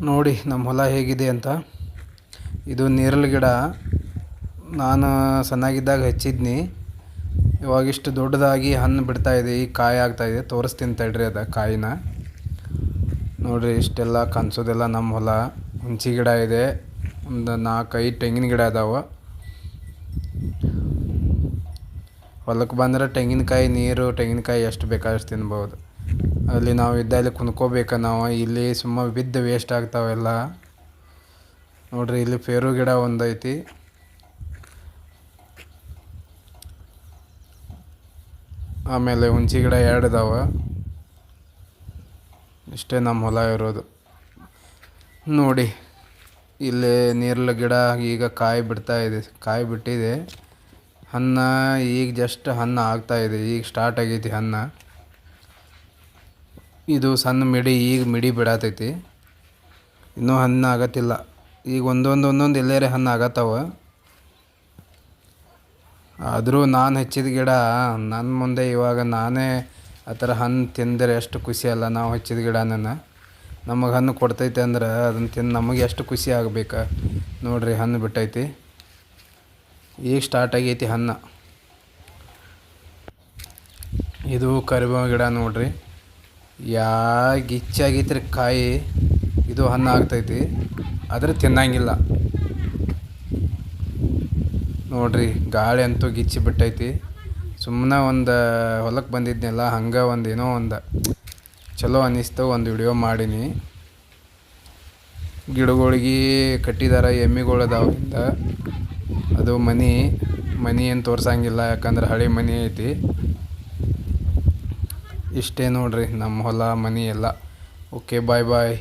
ನೋಡಿ, ನಮ್ಮ ಹೊಲ ಹೇಗಿದೆ ಅಂತ. ಇದು ನೇರಳೆ ಗಿಡ. ನಾನು ಸಣ್ಣಗಿದ್ದಾಗ ಹಚ್ಚಿದ್ನಿ. ಇವಾಗಿಷ್ಟು ದೊಡ್ಡದಾಗಿ ಹಣ್ಣು ಬಿಡ್ತಾ ಇದೆ, ಈ ಕಾಯಿ ಆಗ್ತಾ ಇದೆ. ತೋರಿಸ್ತೀನಿ ತಡ್ರಿ ಅದ ಕಾಯಿನ. ನೋಡಿರಿ, ಇಷ್ಟೆಲ್ಲ ಕನ್ಸೋದೆಲ್ಲ ನಮ್ಮ ಹೊಲ. ಹುಂಚಿ ಗಿಡ ಇದೆ, ಒಂದು ನಾಲ್ಕೈದು ತೆಂಗಿನ ಗಿಡ ಅದಾವೆ. ಹೊಲಕ್ಕೆ ಬಂದ್ರೆ ತೆಂಗಿನಕಾಯಿ, ನೀರು, ತೆಂಗಿನಕಾಯಿ ಎಷ್ಟು ಬೇಕಾದಷ್ಟು ತಿನ್ಬೋದು. ಅಲ್ಲಿ ನಾವು ಇದ್ದಲ್ಲಿ ಕುಂದ್ಕೋಬೇಕು ನಾವು. ಇಲ್ಲಿ ಸುಮ್ಮ ಬಿದ್ದು ವೇಸ್ಟ್ ಆಗ್ತಾವೆಲ್ಲ ನೋಡ್ರಿ, ಇಲ್ಲಿ ಪೇರು ಗಿಡ ಒಂದೈತಿ. ಆಮೇಲೆ ಹುಂಚಿ ಗಿಡ ಎರಡು ಇದಾವೆ. ಇಷ್ಟೇ ನಮ್ಮ ಹೊಲ ಇರೋದು. ನೋಡಿ, ಇಲ್ಲಿ ನೀರ್ಲ ಗಿಡ ಈಗ ಕಾಯಿ ಬಿಡ್ತಾ ಇದೆ, ಕಾಯಿ ಬಿಟ್ಟಿದೆ. ಹಣ್ಣು ಈಗ ಜಸ್ಟ್ ಹಣ್ಣು ಆಗ್ತಾಯಿದೆ ಈಗ ಸ್ಟಾರ್ಟ್ ಆಗೈತಿ ಹಣ್ಣು ಇದು ಸಣ್ಣ ಮಿಡಿ, ಈಗ ಮಿಡಿ ಬಿಡತೈತಿ. ಇನ್ನೂ ಹಣ್ಣು ಆಗತ್ತಿಲ್ಲ. ಈಗ ಒಂದೊಂದು ಒಂದೊಂದು ಎಲ್ಲೇರೆ ಹಣ್ಣು ಆಗತ್ತವ. ಆದರೂ ನಾನು ಹಚ್ಚಿದ ಗಿಡ ನನ್ನ ಮುಂದೆ ಇವಾಗ ನಾನೇ ಆ ಥರ ಹಣ್ಣು ತಿಂದರೆ ಎಷ್ಟು ಖುಷಿ ಅಲ್ಲ ನಾವು ಹಚ್ಚಿದ ನನ್ನ ನಮಗೆ ಹಣ್ಣು ಕೊಡ್ತೈತೆ ಅಂದ್ರೆ ಅದನ್ನು ತಿಂದು ನಮಗೆ ಎಷ್ಟು ಖುಷಿ ಆಗ್ಬೇಕು. ನೋಡಿರಿ ಹಣ್ಣು ಬಿಟ್ಟೈತಿ. ಈಗ ಸ್ಟಾರ್ಟ್ ಆಗೈತಿ ಹಣ್ಣು. ಇದು ಕರಿಬೇವು ಗಿಡ ನೋಡ್ರಿ. ಯಾ ಗಿಚ್ಚಾಗೈತ್ರಿ ಕಾಯಿ, ಇದು ಹಣ್ಣು ಆಗ್ತೈತಿ, ಆದರೆ ತಿನ್ನಂಗಿಲ್ಲ. ನೋಡ್ರಿ, ಗಾಳಿ ಅಂತೂ ಗಿಚ್ಚಿ ಬಿಟ್ಟೈತಿ. ಸುಮ್ಮನೆ ಒಂದು ಹೊಲಕ್ಕೆ ಬಂದಿದ್ನಲ್ಲ, ಹಂಗೆ ಒಂದು ಏನೋ ಒಂದು ಚಲೋ ಅನ್ನಿಸ್ತು ಒಂದು ವಿಡಿಯೋ ಮಾಡೀನಿ. ಗಿಡಗಳಿಗೆ ಕಟ್ಟಿದಾರ, ಎಮ್ಮಿಗಳು ಅದಾವಿಂದ ಅದು ಮನೆ ಮನೆ ಏನು ತೋರ್ಸಂಗಿಲ್ಲ, ಯಾಕಂದ್ರೆ ಹಳೆ ಮನೆ ಐತಿ. ಇಷ್ಟೇ ನೋಡ್ರಿ ನಮ್ಮ ಹೊಲ ಮನೆ ಎಲ್ಲ. ಓಕೆ ಬಾಯ್ ಬಾಯ್